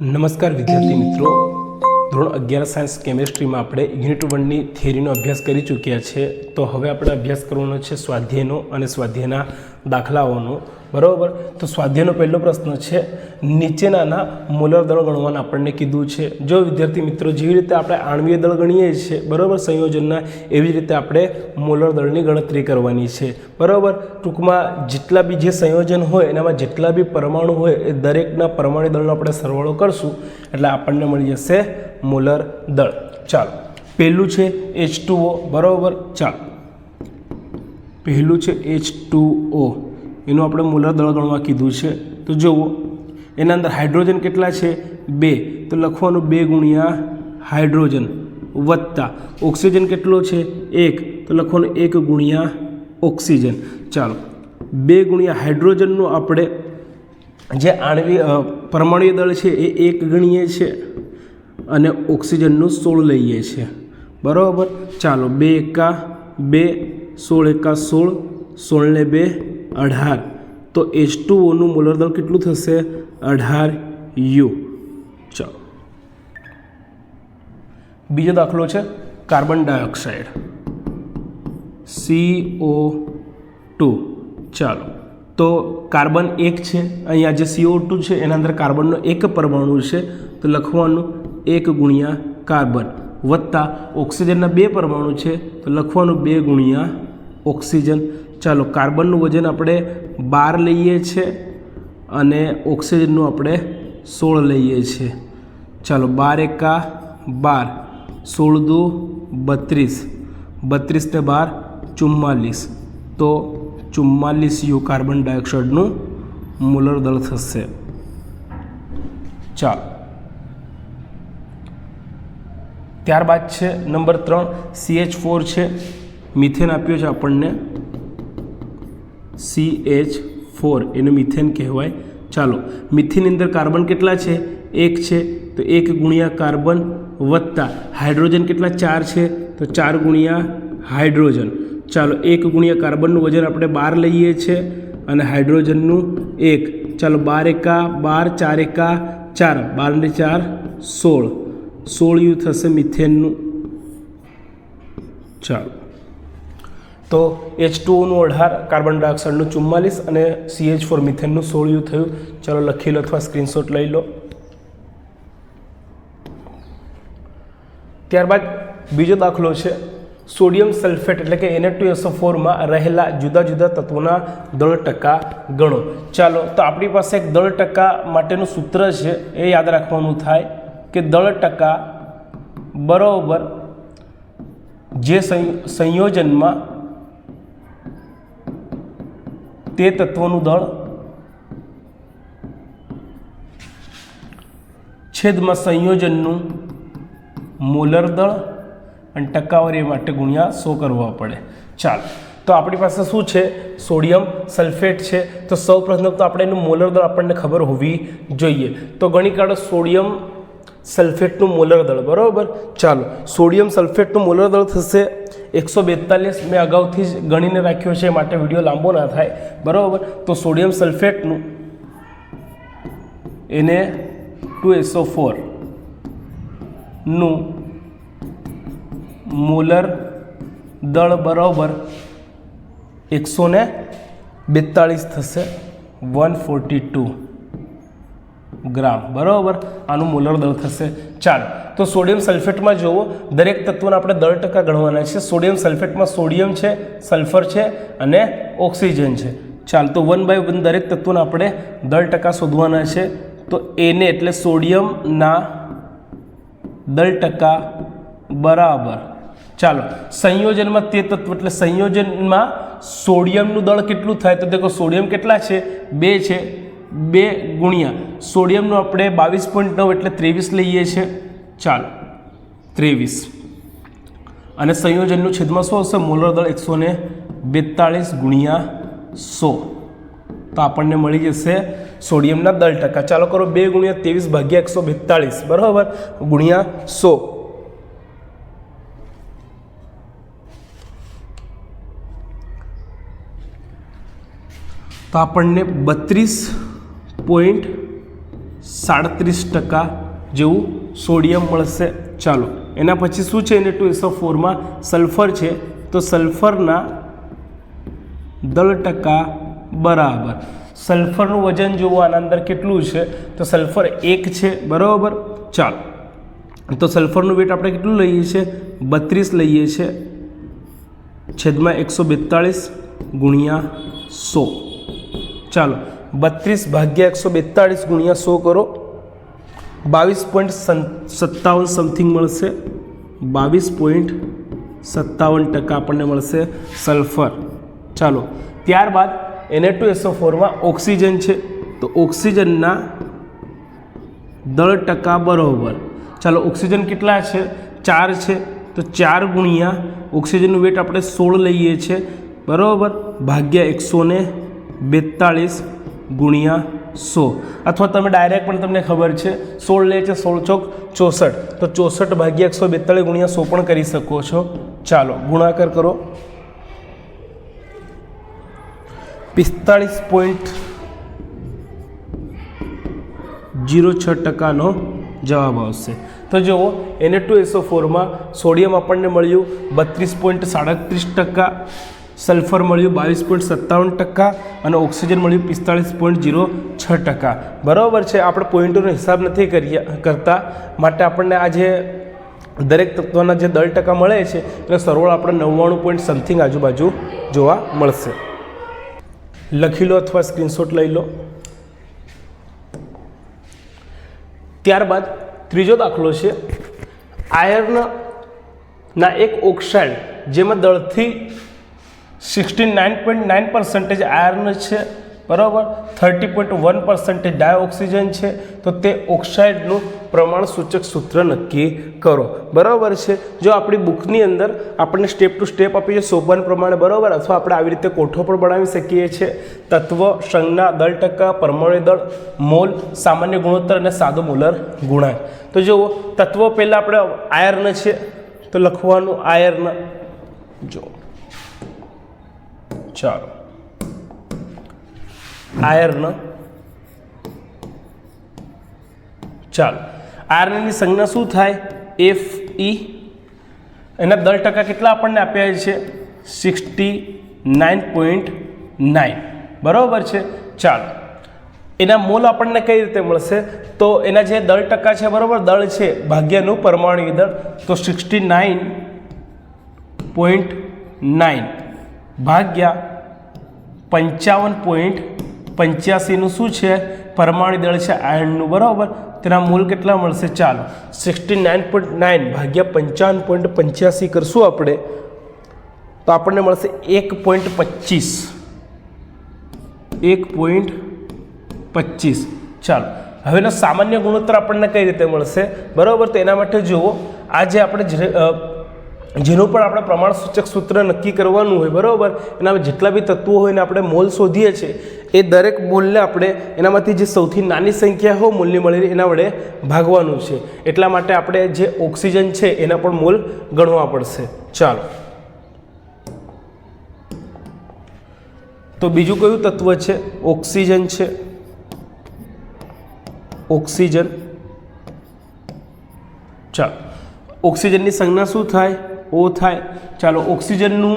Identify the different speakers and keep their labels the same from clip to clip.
Speaker 1: નમસ્કાર વિદ્યાર્થી મિત્રો. ધોરણ અગિયાર સાયન્સ કેમેસ્ટ્રીમાં આપણે યુનિટ વનની થિયરીનો અભ્યાસ કરી ચૂક્યા છે. તો હવે આપણે અભ્યાસ કરવાનો છે સ્વાધ્યાયનો અને સ્વાધ્યાયના દાખલાઓનો. બરાબર? તો સ્વાધ્યાયનો પહેલો પ્રશ્ન છે, નીચેનાના મોલર દળ ગણવાના આપણને કીધું છે. જો વિદ્યાર્થી મિત્રો જેવી રીતે આપણે આણવીય દળ ગણીએ છીએ, બરાબર? સંયોજનના એવી રીતે આપણે મોલર દળની ગણતરી કરવાની છે. બરાબર? ટૂંકમાં જેટલા બી જે સંયોજન હોય, એનામાં જેટલા બી પરમાણુ હોય, એ દરેકના પરમાણુ દળનો આપણે સરવાળો કરશું, એટલે આપણને મળી જશે મોલર દળ. ચાલો. પહેલું છે એચ ટુ ઓ બરાબર? ચાલો. પહેલું છે એચ ટુઓ એનું આપણે મૂલર દળ ગણવા કીધું છે. તો જુઓ, એના અંદર હાઇડ્રોજન કેટલા છે? બે. તો લખવાનું બે ગુણ્યા હાઇડ્રોજન વત્તા ઓક્સિજન કેટલો છે? એક. તો લખવાનું એક ગુણ્યા ઓક્સિજન. ચાલો, બે ગુણ્યા હાઇડ્રોજનનું આપણે જે આણવી પરમાણુય દળ છે એ એક ગણીએ છે અને ઓક્સિજનનું સોળ લઈએ છીએ બરાબર? ચાલો, બે એકા, બે, સોળ એકા, સોળ, સોળને બે અઢાર. તો એચ ટુ ઓનું મોલર દળ કેટલું થશે? અઢાર યુ. ચાલો. બીજો દાખલો છે carbon dioxide. C O two ચાલો. તો કાર્બન એક છે. અહીંયા જે સીઓ ટુ છે, એના અંદર કાર્બનનો એક પરમાણુ છે. તો લખવાનું એક ગુણ્યા કાર્બન વત્તા ઓક્સિજનના બે પરમાણુ છે. તો લખવાનું બે ગુણ્યા ઓક્સિજન. ચાલો કાર્બનનું વજન આપણે બાર લઈએ છીએ અને ઓક્સિજનનું આપણે સોળ લઈએ છીએ ચાલો બાર એકા બાર, સોળ દુ બત્રીસ. બત્રીસ ને બાર ચુમ્માલીસ. તો ચુમ્માલીસ યુ કાર્બન ડાયોક્સાઇડનું મુલર દળ થશે. ચાલો. ત્યારબાદ છે નંબર ત્રણ સી એચ ફોર છે. મિથેન આપ્યો છે આપણને. સી એચ ફોર એને મિથેન કહેવાય. ચાલો મિથેનની અંદર કાર્બન કેટલા છે? એક છે. તો એક ગુણ્યા કાર્બન વત્તા હાઇડ્રોજન કેટલા? ચાર છે. તો ચાર ગુણ્યા હાઇડ્રોજન ચાલો, એક ગુણ્યા કાર્બનનું વજન આપણે બાર લઈએ છીએ અને હાઇડ્રોજનનું એક. ચાલો, બાર એકા બાર, ચાર એકા ચાર. બાર ને ચાર, સોળ. સોળ યુ થશે મિથેનનું ચાલો. તો એચ ટુનું અઢાર, કાર્બન ડાયોક્સાઇડનું ચુમ્માલીસ અને સી એચ ફોર મિથેનનું સોળિયું થયું. ચાલો લખી લો અથવા સ્ક્રીનશોટ લઈ લો. ત્યારબાદ બીજો દાખલો છે. સોડિયમ સલ્ફેટ એટલે કે એને ટુ એસો ફોરમાં રહેલા જુદા જુદા તત્વોના દળ ટકા ગણો. ચાલો, તો આપણી પાસે એક દળ ટકા માટેનું સૂત્ર છે. એ યાદ રાખવાનું થાય કે દળ ટકા બરાબર જે સંયો- સંયોજનમાં તે તત્વનું દળ. છેદમાં સંયોજનનું મોલર દળ અને ટકાવારી માટે ગુણ્યા સો કરવા પડે. ચાલો, તો આપણી પાસે શું છે? સોડિયમ સલ્ફેટ છે. તો સૌ પ્રથમ તો આપણે એનું મોલર દળ આપણને ખબર હોવી જોઈએ. તો ગણી કાઢો સોડિયમ સલ્ફેટનું મોલર દળ, બરાબર? ચાલો, સોડિયમ સલ્ફેટનું મોલર દળ થશે. એકસો બેતાલીસ મેં અગાઉથી જ ગણીને રાખ્યો છે માટે વીડિયો લાંબો ના થાય, બરાબર? તો સોડિયમ સલ્ફેટનું એને ટુ એસો ફોરનું મોલર દળ બરાબર એકસો બેતાળીસ થશે, વન ફોર્ટી ટુ. ગ્રામ. બરાબર? આનું મોલર દળ થશે. ચાલો. તો સોડિયમ સલ્ફેટમાં જુઓ. દરેક તત્વોને આપણે દર ટકા ગણવાના છે. સોડિયમ સલ્ફેટમાં સોડિયમ છે, સલ્ફર છે અને ઓક્સિજન છે. ચાલ, તો વન બાય વન દરેક તત્વોને આપણે દર ટકા શોધવાના છે. તો એને એટલે સોડિયમના દર ટકા બરાબર. ચાલો. સંયોજનમાં તે તત્વ એટલે સંયોજનમાં સોડિયમનું દળ કેટલું થાય? તો દેખો, સોડિયમ કેટલા છે? બે છે. બે ગુણ્યા. સોડિયમનું આપણે બાવીસ પોઈન્ટ નવ એટલે ત્રેવીસ લઈએ છીએ. ચાલો, ત્રેવીસ. અને સંયોજનનું છેદમાં શું હશે, મોલર દળ એકસો ને બેતાળીસ ગુણ્યા સો. તો આપણને મળી જશે સોડિયમના દળ ટકા. ચાલો કરો બે ગુણ્યા ત્રેવીસ ભાગ્યા એકસો બેતાળીસ. બરાબર? ગુણ્યા સો. તો આપણને બત્રીસ પોઈન્ટ સાડત્રીસ ટકા જેવું સોડિયમ મળશે. ચાલો, એના પછી શું છે? એને ટુ એસો ફોરમાં સલ્ફર છે. તો સલ્ફરના દળ ટકા બરાબર. સલ્ફરનું વજન જોવું આના અંદર કેટલું છે? તો સલ્ફર એક છે, બરાબર? ચાલો, તો સલ્ફરનું વેટ આપણે કેટલું લઈએ છીએ? બત્રીસ લઈએ છીએ. છેદમાં એકસો બેતાળીસ ગુણ્યા સો. ચાલો બત્રીસ ભાગ્યા એકસો બેતાળીસ ગુણ્યા સો કરો. બાવીસ પોઈન્ટ સત્તાવન સમથિંગ મળશે. બાવીસ પોઈન્ટ સત્તાવન ટકા આપણને મળશે સલ્ફર ચાલો, ત્યારબાદ એને ટુ એસો ફોરમાં ઓક્સિજન છે. તો ઓક્સિજનના દળ ટકા બરોબર. ચાલો ઓક્સિજન કેટલા છે? ચાર છે. તો ચાર ગુણ્યા ઓક્સિજનનું વેટ આપણે સોળ લઈએ છીએ બરાબર? ભાગ્યા એકસો બેતાળીસ. ગુણ્યા સો. અથવા તમે ડાયરેક્ટ પણ તમને ખબર છે, સોળ લે છે સોળ ચોક ચોસઠ. તો ચોસઠ ભાગ્યા એકસો બેતાળીસ ગુણ્યા સો પણ કરી શકો છો. ચાલો, ગુણાકાર કરો. પિસ્તાળીસ પોઈન્ટ જીરો છ ટકાનો જવાબ આવશે. તો જુઓ એને ટુ એસો ફોરમાં સોડિયમ આપણને મળ્યું, બત્રીસ પોઈન્ટ સાડત્રીસ ટકા. સલ્ફર મળ્યું બાવીસ પોઈન્ટ સત્તાવન ટકા અને ઓક્સિજન મળ્યું પિસ્તાળીસ પોઈન્ટ જીરો છ ટકા. બરાબર છે, આપણે પોઈન્ટોનો હિસાબ નથી કરીએ, કરતા. માટે આપણને આ જે દરેક તત્વના જે દળ ટકા મળે છે એટલે સરવાળો આપણે નવ્વાણું પોઈન્ટ સમથિંગ આજુબાજુ જોવા મળશે. લખી લો અથવા સ્ક્રીનશોટ લઈ લો. ત્યારબાદ ત્રીજો દાખલો છે, આયર્નના એક ઓક્સાઇડ જેમાં દળથી sixty nine point nine percentage iron છે, બરાબર? Thirty point one percentage dioxygen છે, તો તે ઓક્સાઇડનું પ્રમાણ સૂચક સૂત્ર નક્કી કરો. બરાબર છે? જો આપણી બુકની અંદર આપણને સ્ટેપ ટુ સ્ટેપ આપી છે સોપાન પ્રમાણે, બરાબર? અથવા આપણે આવી રીતે કોઠો પણ બનાવી શકીએ છીએ. તત્વ, સંજ્ઞા, દળ ટકા, પરમાણુ દળ, મોલ, સામાન્ય ગુણોત્તર અને સાદો મોલર ગુણાંક. તો જુઓ, તત્વ પહેલાં આપણે આયર્ન છે, તો લખવાનું આયર્ન. જો ચાલો. આયર્ન ચાલો. આયર્નની સંજ્ઞા શું થાય? એફ ઈ એના દસ ટકા કેટલા આપણને આપ્યા છે? સિક્સટી નાઇન પોઈન્ટ નાઇન બરાબર છે? ચાલો. એના મોલ આપણને કઈ રીતે મળશે? તો એના જે દળ ટકા છે, બરાબર? દળ છે, ભાગ્યનું પરમાણુ દળ તો સિક્સટી નાઇન પોઈન્ટ નાઇન ભાગ્યા પંચાવન પોઈન્ટ પંચ્યાસીનું શું છે? પરમાણુ દળ છે આયર્નનું બરાબર? તેના મૂલ કેટલા મળશે? ચાલો, સિક્સટી નાઇન પોઈન્ટ નાઇન ભાગ્યા પંચાવન પોઈન્ટ પંચ્યાસી કરશું આપણે, તો આપણને મળશે એક પોઈન્ટ પચીસ. એક પોઈન્ટ પચીસ. ચાલો હવેનો સામાન્ય ગુણોત્તર આપણને કઈ રીતે મળશે? બરાબર, તો એના માટે જુઓ, આજે આપણે જેનું પણ આપણે પ્રમાણસૂચક સૂત્ર નક્કી કરવાનું હોય, બરાબર? એના જેટલા બી તત્વો હોય ને આપણે મોલ શોધીએ છીએ, એ દરેક મોલને આપણે એનામાંથી જે સૌથી નાની સંખ્યા હોય મૂલની મળેલી એના વડે ભાગવાનું છે. એટલા માટે આપણે જે ઓક્સિજન છે એના પણ મોલ ગણવા પડશે. ચાલો. તો બીજું કયું તત્વ છે? ઓક્સિજન છે. ઓક્સિજન. ચાલો. ઓક્સિજનની સંજ્ઞા શું થાય? ઓ થાય. ચાલો, ઓક્સિજનનું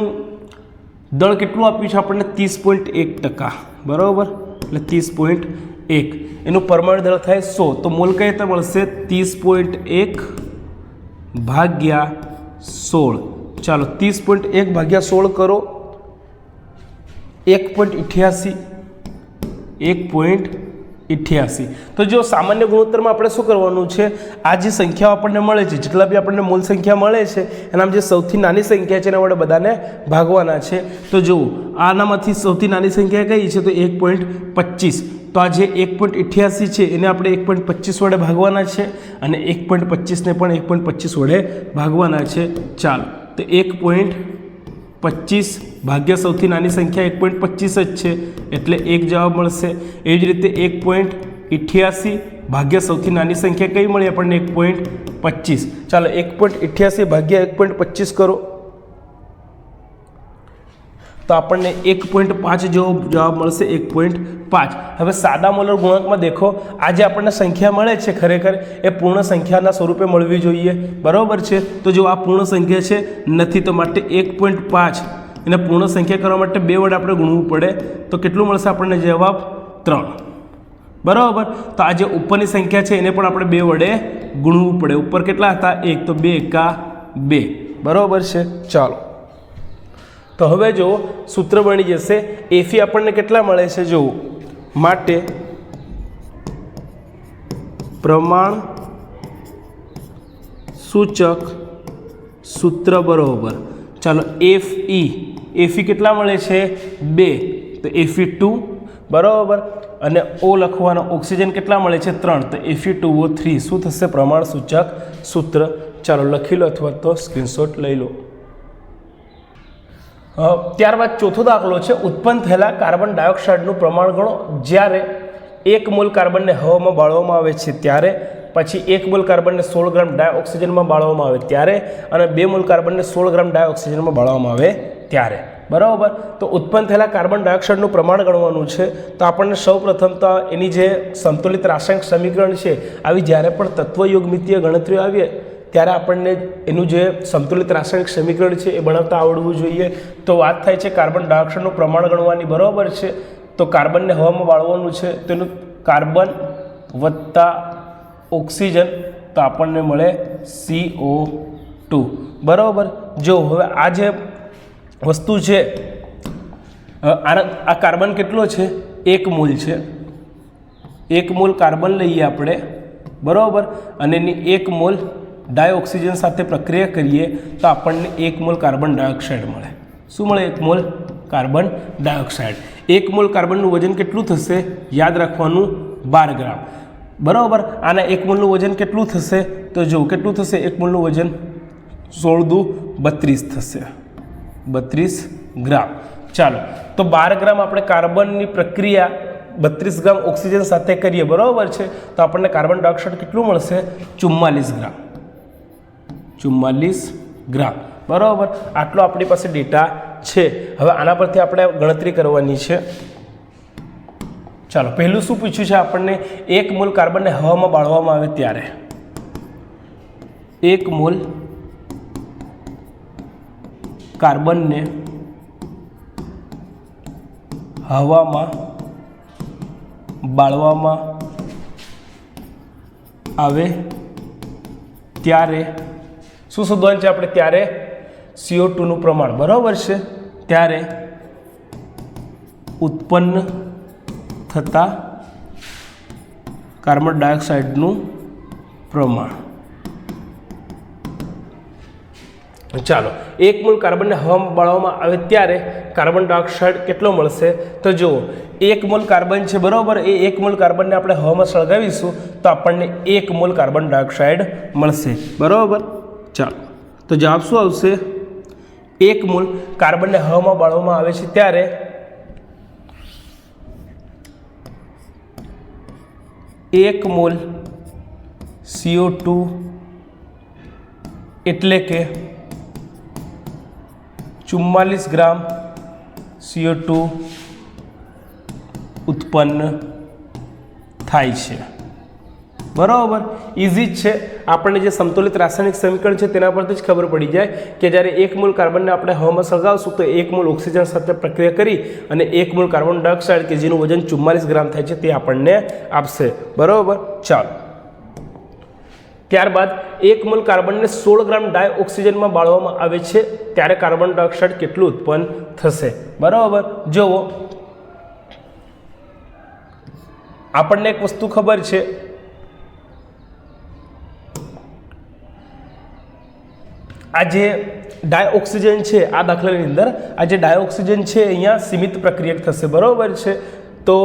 Speaker 1: દળ કેટલું આપ્યું છે આપણને? ત્રીસ પોઈન્ટ એક ટકા. બરાબર? એટલે ત્રીસ પોઈન્ટ એક. એનું પરમાણુ દળ થાય સો. તો મોલ કઈ રીતે મળશે ત્રીસ પોઈન્ટ એક ભાગ્યા સોળ. ચાલો, ત્રીસ પોઈન્ટ એક ભાગ્યા સોળ કરો. એક પોઈન્ટ અઠ્યાસી. એક પોઈન્ટ ઇઠ્યાસી. તો જો સામાન્ય ગુણોત્તરમાં આપણે શું કરવાનું છે? આ જે સંખ્યાઓ આપણને મળે છે, જેટલા બી આપણને મૂળ સંખ્યા મળે છે, એનામાં જે સૌથી નાની સંખ્યા છે એના વડે બધાને ભાગવાના છે. તો જુઓ, આનામાંથી સૌથી નાની સંખ્યા કઈ છે? તો એક પોઈન્ટ પચીસ. તો આ જે એક પોઈન્ટ ઇઠ્યાસી છે, એને આપણે એક પોઈન્ટ પચીસ વડે ભાગવાના છે અને એક પોઈન્ટ પચીસને પણ એક પોઈન્ટ પચીસ વડે ભાગવાના છે. ચાલો, તો એક પોઈન્ટ પચીસ ભાગ્ય સૌથી નાની સંખ્યા એક પોઈન્ટ પચીસ જ છે, એટલે એક જવાબ મળશે. એ જ રીતે એક પોઈન્ટ ઇઠ્યાસી, ભાગ્ય સૌથી નાની સંખ્યા કઈ મળી આપણને? એક પોઈન્ટ પચીસ. ચાલો, એક પોઈન્ટ ઇઠ્યાસી, ભાગ્યા એક પોઈન્ટ પચીસ કરો. તો આપણને એક પોઈન્ટ પાંચ જેવો જવાબ મળશે, એક પોઈન્ટ પાંચ. હવે સાદા મોલર ગુણાંકમાં દેખો આ જે આપણને સંખ્યા મળે છે ખરેખર, એ પૂર્ણ સંખ્યાના સ્વરૂપે મળવી જોઈએ. બરાબર છે? તો જો આ પૂર્ણ સંખ્યા છે, નથી તો માટે એક પોઈન્ટ પાંચ. એને પૂર્ણ સંખ્યા કરવા માટે બે વડે આપણે ગુણવું પડે. તો કેટલું મળશે આપણને જવાબ? ત્રણ. બરાબર? તો આ જે ઉપરની સંખ્યા છે, એને પણ આપણે બે વડે ગુણવું પડે. ઉપર કેટલા હતા? એક. તો બે એકા બે. બરાબર છે? ચાલો. તો હવે જો સૂત્ર બની જશે. એફી આપણને કેટલા મળે છે? જો માટે પ્રમાણ સૂચક સૂત્ર બરોબર. ચાલો એફ ઈ એફી કેટલા મળે છે? બે. તો એફી ટુ. બરાબર? અને ઓ લખવાનો ઓક્સિજન કેટલા મળે છે? ત્રણ. તો એફી ટુ ઓ થ્રી. શું થશે? પ્રમાણ સૂચક સૂત્ર. ચાલો લખી લો અથવા તો સ્ક્રીનશોટ લઈ લો. ત્યારબાદ ચોથો દાખલો છે. ઉત્પન્ન થયેલા કાર્બન ડાયોક્સાઇડનું પ્રમાણ ગણો. જ્યારે એક મોલ કાર્બનને હવામાં બાળવામાં આવે છે, ત્યારે પછી એક મોલ કાર્બનને સોળ ગ્રામ ડાયોક્સિજનમાં બાળવામાં આવે. ત્યારે અને બે મોલ કાર્બનને સોળ ગ્રામ ડાયોક્સિજનમાં બાળવામાં આવે ત્યારે. બરાબર? તો ઉત્પન્ન થયેલા કાર્બન ડાયોક્સાઇડનું પ્રમાણ ગણવાનું છે. તો આપણને સૌ પ્રથમ તો એની જે સંતુલિત રાસાયણિક સમીકરણ છે, આવી જ્યારે પણ તત્વયોગમિતીય ગણતરીઓ આવીએ, ત્યારે આપણને એનું જે સંતુલિત રાસાયણિક સમીકરણ છે એ બનાવતા આવડવું જોઈએ. તો વાત થાય છે કાર્બન ડાયોક્સાઇડનું પ્રમાણ ગણવાની, બરાબર છે? તો કાર્બનને હવામાં વાળવાનું છે. તો એનું કાર્બન વત્તા ઓક્સિજન, તો આપણને મળે સીઓ ટુ. બરાબર? જો હવે આ જે વસ્તુ છે આ કાર્બન કેટલો છે? એક મૂલ છે. એક મોલ કાર્બન લઈએ આપણે, બરાબર? અને એની એક મોલ ડાયોક્સિજન સાથે પ્રક્રિયા કરીએ તો આપણને એક મોલ કાર્બન ડાયોક્સાઇડ મળે. શું મળે એક મોલ? Carbon dioxide. એક મોલ કાર્બનનું વજન કેટલું થશે? યાદ રાખવાનું, બાર ગ્રામ. બરાબર? આના એક મોલનું વજન કેટલું થશે? તો જો, કેટલું થશે? એક મોલનું વજન સોળ દુ બત્રીસ થશે. બત્રીસ ગ્રામ. ચાલો, તો બાર ગ્રામ આપણે કાર્બનની પ્રક્રિયા બત્રીસ ગ્રામ ઓક્સિજન સાથે કરીએ, બરાબર છે? તો આપણને કાર્બન ડાયોક્સાઇડ કેટલું મળશે? ચુમ્માલીસ ગ્રામ. ચુમ્માલીસ ગ્રામ. બરાબર? આટલો આપણી પાસે ડેટા છે. હવે આના પરથી આપણે ગણતરી કરવાની છે. ચાલો, પહેલું શું પૂછ્યું છે આપણને? એક મૂલ કાર્બનને હવામાં બાળવામાં આવે ત્યારે. એક મોલ કાર્બનને હવામાં બાળવામાં આવે ત્યારે શું શોધવાનું છે આપણે ત્યારે? સીઓ ટુનું પ્રમાણ, બરાબર છે? ત્યારે ઉત્પન્ન થતા કાર્બન ડાયોક્સાઇડનું પ્રમાણ. ચાલો, એક મૂળ કાર્બનને હવામાં બાળવામાં આવે ત્યારે કાર્બન ડાયોક્સાઇડ કેટલો મળશે? તો જુઓ, એક મોલ કાર્બન છે, બરાબર? એ એક મૂળ કાર્બનને આપણે હવામાં સળગાવીશું તો આપણને એક મૂળ કાર્બન ડાયોક્સાઇડ મળશે. બરાબર? ચાલો, તો જવાબ શું આવશે? એક મૂળ કાર્બનને હવામાં બાળવામાં આવે છે ત્યારે એક મોલ સીઓ ટુ એટલે કે ચુમ્માલીસ ગ્રામ સીઓ ટુ ઉત્પન્ન થાય છે. બરાબર? ઇઝી જ છે. આપણને જે સંતુલિત રાસાયણિક સમીકરણ છે તેના પરથી જ ખબર પડી જાય કે જ્યારે એક મૂળ કાર્બનને આપણે હવામાં સળગાવશું તો એક મૂળ ઓક્સિજન સાથે પ્રક્રિયા કરી અને એક મૂળ કાર્બન ડાયોક્સાઇડ કે જેનું વજન ચુમ્માલીસ ગ્રામ થાય છે તે આપણને આપશે. બરાબર? ચાલો. ત્યારબાદ એક મોલ કાર્બનને સોળ ગ્રામ ડાય ઓક્સિજનમાં બાળવામાં આવે છે, ત્યારે કાર્બન ડાયોક્સાઇડ કેટલું ઉત્પન્ન થશે? બરાબર? જુઓ. આપણને એક વસ્તુ ખબર છે. આ જે ડાયઓક્સિજન છે, આ દાખલાની અંદર, આ જે ડાયોક્સિજન છે, અહીંયા સીમિત પ્રક્રિયક થશે. બરાબર છે? તો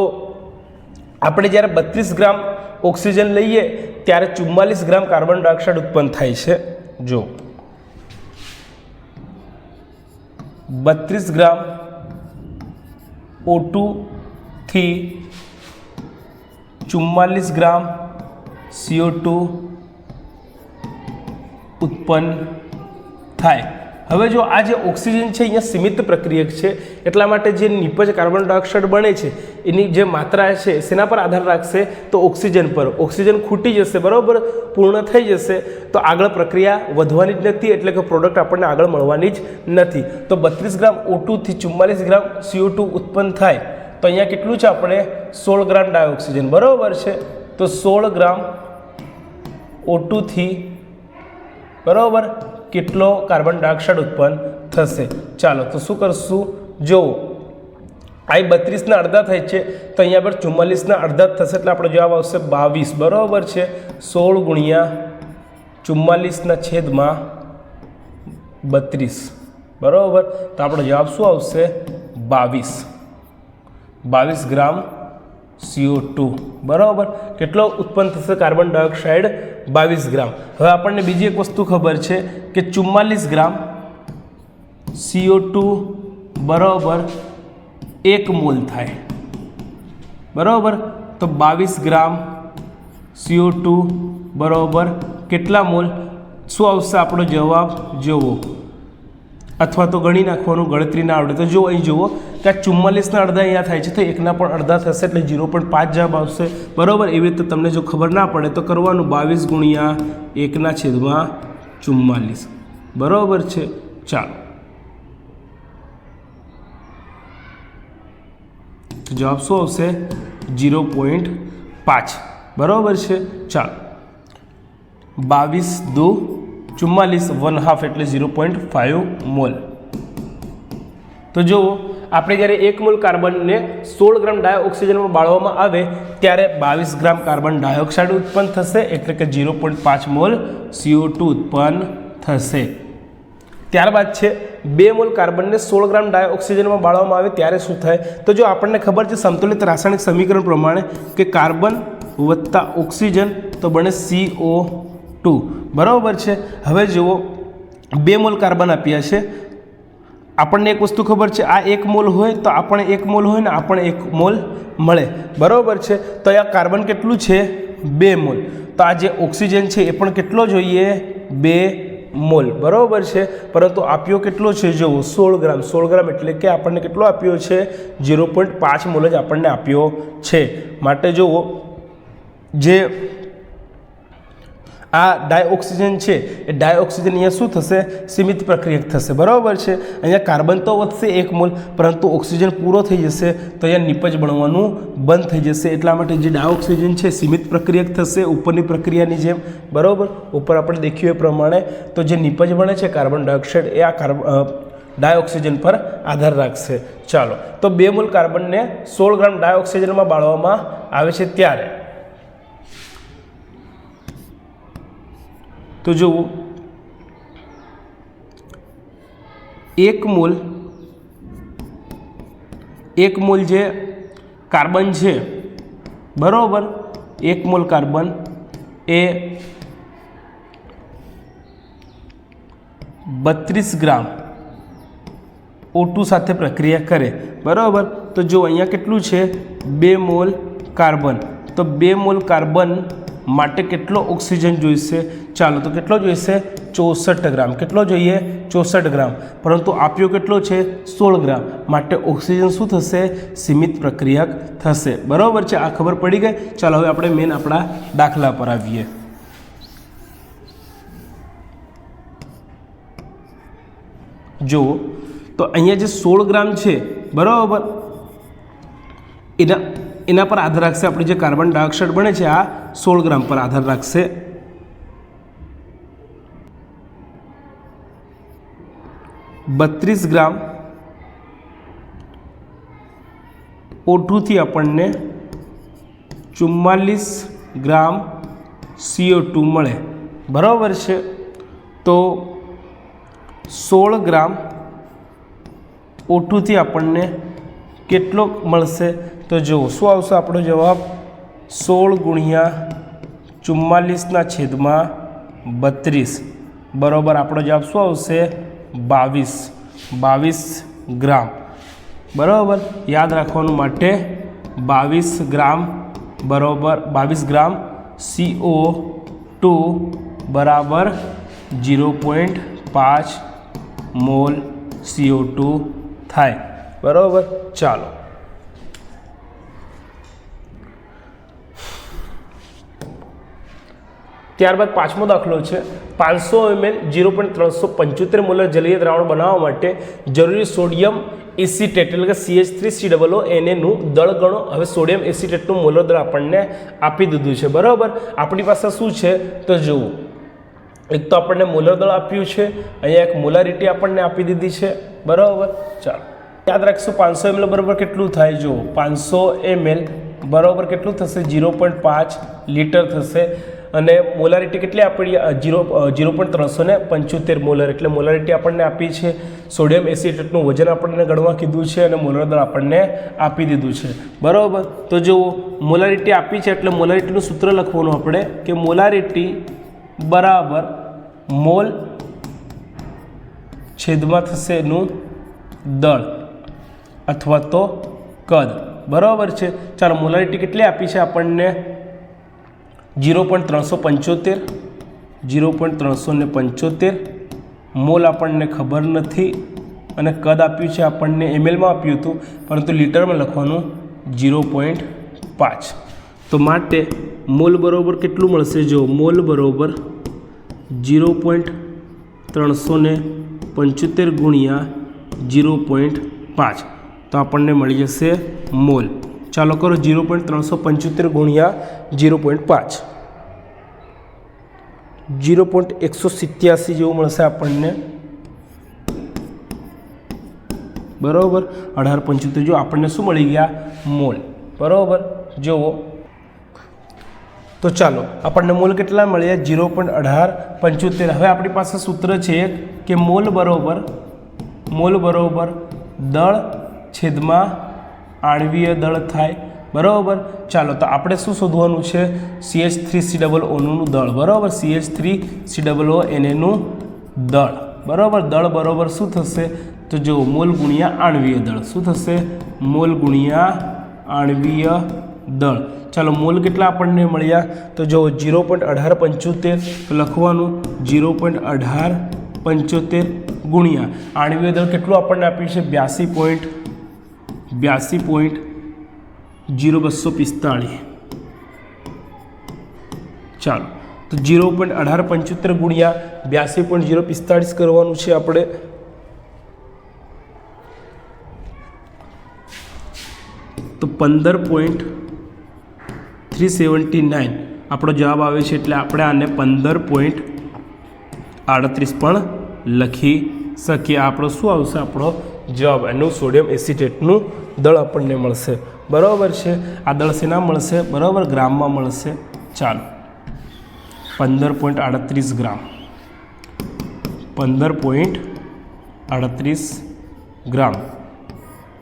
Speaker 1: આપણે જ્યારે બત્રીસ ગ્રામ ઓક્સિજન લઈએ ત્યારે ચુમ્માલીસ ગ્રામ કાર્બન ડાયોક્સાઇડ ઉત્પન્ન થાય છે. જો. બત્રીસ ગ્રામ ઓટુથી ચુમ્માલીસ ગ્રામ સીઓ ઉત્પન્ન થાય. હવે જો આ જે ઓક્સિજન છે અહીંયા સીમિત પ્રક્રિયક છે, એટલા માટે જે નિપજ કાર્બન ડાયોક્સાઇડ બને છે, એની જે માત્રા છે, સેના પર આધાર રાખશે તો ઓક્સિજન પર. ઓક્સિજન ખૂટી જશે, બરાબર? પૂર્ણ થઈ જશે. તો આગળ પ્રક્રિયા વધવાની જ નથી, એટલે કે પ્રોડક્ટ આપણને આગળ મળવાની જ નથી. તો બત્રીસ ગ્રામ ઓટુથી ચુમ્માલીસ ગ્રામ સીઓ ટુ ઉત્પન્ન થાય, તો અહીંયા કેટલું છે આપણે? સોળ ગ્રામ ડાયોક્સિજન. બરાબર છે? તો સોળ ગ્રામ ઓટુથી બરાબર? કેટલો કાર્બન ડાયોક્સાઇડ ઉત્પન્ન થશે? ચાલો, તો શું કરશું? જો આઈ બત્રીસના અડધા થાય છે, તો અહીંયા પર ચુમ્માલીસના અડધા થશે એટલે આપણો જવાબ આવશે બાવીસ. બરાબર છે? સોળ ગુણ્યા ચુમ્માલીસના છેદમાં બત્રીસ. બરાબર? તો આપણો જવાબ શું આવશે? બાવીસ. બાવીસ ગ્રામ સીઓ ટુ. બરાબર? કેટલો ઉત્પન્ન થશે કાર્બન ડાયોક્સાઇડ? બાવીસ ગ્રામ. હવે આપણને બીજી એક વસ્તુ ખબર છે કે ચુમ્માલીસ ગ્રામ સીઓ ટુ બરાબર એક મોલ થાય. બરાબર? તો બાવીસ ગ્રામ સીઓ ટુ બરાબર કેટલા મોલ? શું આવશે આપણો જવાબ? જુઓ અથવા તો ગણી નાખવાનું ગણતરી ના આવડે. તો જો અહીં જુઓ કે આ ચુમ્માલીસના અડધા અહીંયા થાય છે તો એકના પણ અડધા થશે એટલે ઝીરો પોઈન્ટ પાંચ જવાબ આવશે. બરાબર? એવી રીતે તમને જો ખબર ના પડે તો કરવાનું બાવીસ ગુણ્યા એકના છેદમાં ચુમ્માલીસ. બરાબર છે? ચાલો. જવાબ શું આવશે? ઝીરો પોઈન્ટ પાંચ. બરાબર છે? ચાલો. બાવીસ દો ચુમ્માલીસ વન હાફ એટલે ઝીરો પોઈન્ટ ફાઇવ મોલ. તો જુઓ, આપણે જ્યારે એક મોલ કાર્બનને સોળ ગ્રામ ડાયોક્સિજનમાં બાળવામાં આવે, ત્યારે બાવીસ ગ્રામ કાર્બન ડાયોક્સાઇડ ઉત્પન્ન થશે, એટલે કે ઝીરો પોઈન્ટ પાંચ મોલ સીઓ ટુ ઉત્પન્ન થશે. ત્યારબાદ છે, બે મોલ કાર્બનને સોળ ગ્રામ ડાયોક્સિજનમાં બાળવામાં આવે, ત્યારે શું થાય? તો જો આપણને ખબર છે, સંતુલિત રાસાયણિક સમીકરણ પ્રમાણે કે કાર્બન વત્તા ઓક્સિજન, તો બને સીઓ ટુ. બરાબર છે? હવે જુઓ, બે મોલ કાર્બન આપ્યા છે. આપણને એક વસ્તુ ખબર છે, આ એક મોલ હોય તો આપણે એક મોલ હોય ને આપણે એક મોલ મળે. બરાબર છે? તો આ કાર્બન કેટલું છે? બે મોલ. તો આ જે ઓક્સિજન છે એ પણ કેટલો જોઈએ? બે મોલ. બરાબર છે? પરંતુ આપ્યો કેટલો છે? જુઓ, સોળ ગ્રામ. સોળ ગ્રામ એટલે કે આપણને કેટલો આપ્યો છે? ઝીરો પોઈન્ટ પાંચ મોલ જ આપણને આપ્યો છે. માટે જુઓ, જે આ ડાયઓક્સિજન છે, એ ડાયઓક્સિજન અહીંયા શું થશે? સીમિત પ્રક્રિયક થશે. બરાબર છે? અહીંયા કાર્બન તો વધશે એક મોલ, પરંતુ ઓક્સિજન પૂરો થઈ જશે તો અહીંયા નિપજ બનવાનું બંધ થઈ જશે. એટલા માટે જે ડાયોક્સિજન છે, સીમિત પ્રક્રિયક થશે, ઉપરની પ્રક્રિયાની જેમ. બરાબર? ઉપર આપણે દેખ્યું એ પ્રમાણે તો જે નિપજ બને છે, કાર્બન ડાયોક્સાઇડ, એ આ કાર્બ ડાયોક્સિજન પર આધાર રાખશે. ચાલો. તો બે મૂલ કાર્બનને સોળ ગ્રામ ડાયોક્સિજનમાં બાળવામાં આવે છે ત્યારે. તો જુઓ એક મોલ એક મોલ જે કાર્બન છે બરાબર એક મોલ કાર્બન એ બત્રીસ ગ્રામ ઓટુ સાથે પ્રક્રિયા કરે, બરાબર? તો જો અહીંયા કેટલું છે? બે મોલ કાર્બન. તો બે મોલ કાર્બન માટે કેટલો ઓક્સિજન જોઈશે? ચાલો તો કેટલો જોઈશે? ચોસઠ ગ્રામ. કેટલો જોઈએ? ચોસઠ ગ્રામ. પરંતુ આપ્યો કેટલો છે? સોળ ગ્રામ. માટે ઓક્સિજન શું થશે? સીમિત પ્રક્રિયક થશે. બરાબર છે? આ ખબર પડી ગઈ? ચાલો હવે આપણે મેન આપણા દાખલા પર આવીએ. જુઓ. તો અહીંયા જે સોળ ગ્રામ છે, બરાબર? એના એના પર આધાર રાખશે. આપણે જે કાર્બન ડાયોક્સાઇડ બને છે, આ સોળ ગ્રામ પર આધાર રાખશે. બત્રીસ ગ્રામ ઓઠુંથી આપણને ચુમ્માલીસ ગ્રામ સીઓ ટુ મળે. બરાબર છે? તો સોળ ગ્રામ ઓઠુંથી આપણને કેટલો મળશે? તો જુઓ, શું આવશે આપણો જવાબ? સોળ ગુણ્યા ચુમ્માલીસના છેદમાં બત્રીસ. બરાબર, આપણો જવાબ શું આવશે? બાવીસ બાવીસ ગ્રામ. બરાબર? યાદ રાખવાનું માટે બાવીસ ગ્રામ બરાબર, બાવીસ ગ્રામ સીઓ ટુ બરાબર જીરો પોઈન્ટ પાંચ મોલ સીઓ ટુ થાય. બરાબર? ચાલો. ત્યારબાદ પાંચમો દાખલો છે. પાંચસો એમએલ, જીરો પોઈન્ટ ત્રણસો પંચોતેર મોલર જલીય દ્રાવણ બનાવવા માટે જરૂરી સોડિયમ એસિટેટ એટલે કે CH three C double O એનએનું દળ ગણો. હવે સોડિયમ એસિટેટનું મોલર દળ આપણને આપી દીધું છે. બરાબર? આપણી પાસે શું છે? તો જુઓ. એક તો આપણને મોલર દળ આપ્યું છે. અહીંયા એક મોલારિટી આપણને આપી દીધી છે. બરાબર? ચાલો. યાદ રાખશું, પાંચસો એમએલ બરાબર કેટલું થાય? જુઓ. પાંચસો એમએલ બરાબર કેટલું થશે? જીરો પોઈન્ટ પાંચ લીટર થશે. અને મોલારિટી કેટલી આપણી જીરો જીરો પોઈન્ટ ત્રણસો ને પંચોતેર મોલર એટલે મોલારિટી આપણને આપી છે. સોડિયમ એસિટેટનું વજન આપણને ગણવા કીધું છે અને મોલર દળ આપણને આપી દીધું છે. બરાબર? તો જુઓ મોલારિટી આપી છે એટલે મોલારિટીનું સૂત્ર લખવાનું આપણે કે મોલારિટી બરાબર મોલ છેદમાં થશે એનું દળ અથવા તો કદ. બરાબર છે? ચાલો મોલારિટી કેટલી આપી છે આપણને? જીરો પોઈન્ટ ત્રણસો પંચોતેર, જીરો પોઈન્ટ ત્રણસો ને પંચોતેર. મોલ આપણને ખબર નથી અને કદ આપ્યું છે આપણને એમએલમાં આપ્યું હતું, પરંતુ લીટરમાં લખવાનું જીરો પોઈન્ટ પાંચ. તો માટે મોલ બરોબર કેટલું મળશે? જો મોલ બરોબર જીરો પોઈન્ટ ત્રણસો ને પંચોતેર ગુણ્યા જીરો પોઈન્ટ પાંચ. તો આપણને મળી જશે મોલ. ચાલો કરો જીરો પોઈન્ટ ત્રણસો પંચોતેર ગુણ્યા જીરો પોઈન્ટ પાંચ. જીરો પોઈન્ટ એકસો સિત્યાસી જેવું મળશે આપણને. બરાબર? અઢાર પંચોતેર. જો આપણને શું મળી ગયા? મોલ. બરાબર? જુઓ. તો ચાલો, આપણને મોલ કેટલા મળ્યા? જીરો પોઈન્ટ અઢાર પંચોતેર. હવે આપણી પાસે સૂત્ર છે કે મોલ બરોબર મોલ બરોબર દળ છેદમાં આણવીય દળ થાય. બરાબર? ચાલો, તો આપણે શું શોધવાનું છે? સીએચ થ્રી સી ડબલ ઓનું દળ, બરાબર? CH three C double O એનએનું દળ. બરાબર? દળ બરાબર શું થશે? તો જો મોલ ગુણ્યા આણવીય દળ. શું થશે? મોલ ગુણ્યા આણવીય દળ. ચાલો, મોલ કેટલા આપણને મળ્યા? તો જો જીરો પોઈન્ટ અઢાર પંચોતેર લખવાનું જીરો પોઈન્ટ અઢાર પંચોતેર ગુણ્યા. આણવીય દળ કેટલું આપણને આપ્યું છે? બ્યાસી પોઈન્ટ બ્યાસી પોઈન્ટ જીરો બસો પિસ્તાળીસ. ચાલો, તો જીરો પોઈન્ટ અઢાર પંચોતેર ગુણ્યા બ્યાસી પોઈન્ટ જીરો પિસ્તાળીસ કરવાનું છે આપણે. તો પંદર પોઈન્ટ થ્રી સેવન્ટી નાઇન. આપણો જવાબ આવે છે એટલે આપણે આને પંદર પોઈન્ટ આડત્રીસ પણ લખી શકીએ. આપણો શું આવશે? આપણો જવાબ એનું સોડિયમ એસિટેટનું દળ આપણને મળશે. બરાબર છે? આ શેના મળશે, બરાબર? ગ્રામમાં મળશે. ચાલો. પંદર પોઈન્ટ આડત્રીસ ગ્રામ. પંદર પોઈન્ટ આડત્રીસ gram.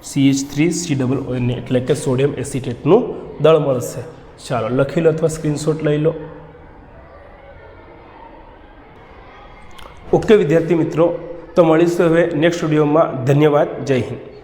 Speaker 1: CH three C double ON એટલે કે સોડિયમ એસિટેટનું દળ મળશે. ચાલો, લખી લો અથવા સ્ક્રીનશોટ લઈ લો. ઓકે વિદ્યાર્થી મિત્રો, તો મળીશું હવે નેક્સ્ટ સ્ટુડિયોમાં ધન્યવાદ. જય હિન્દ.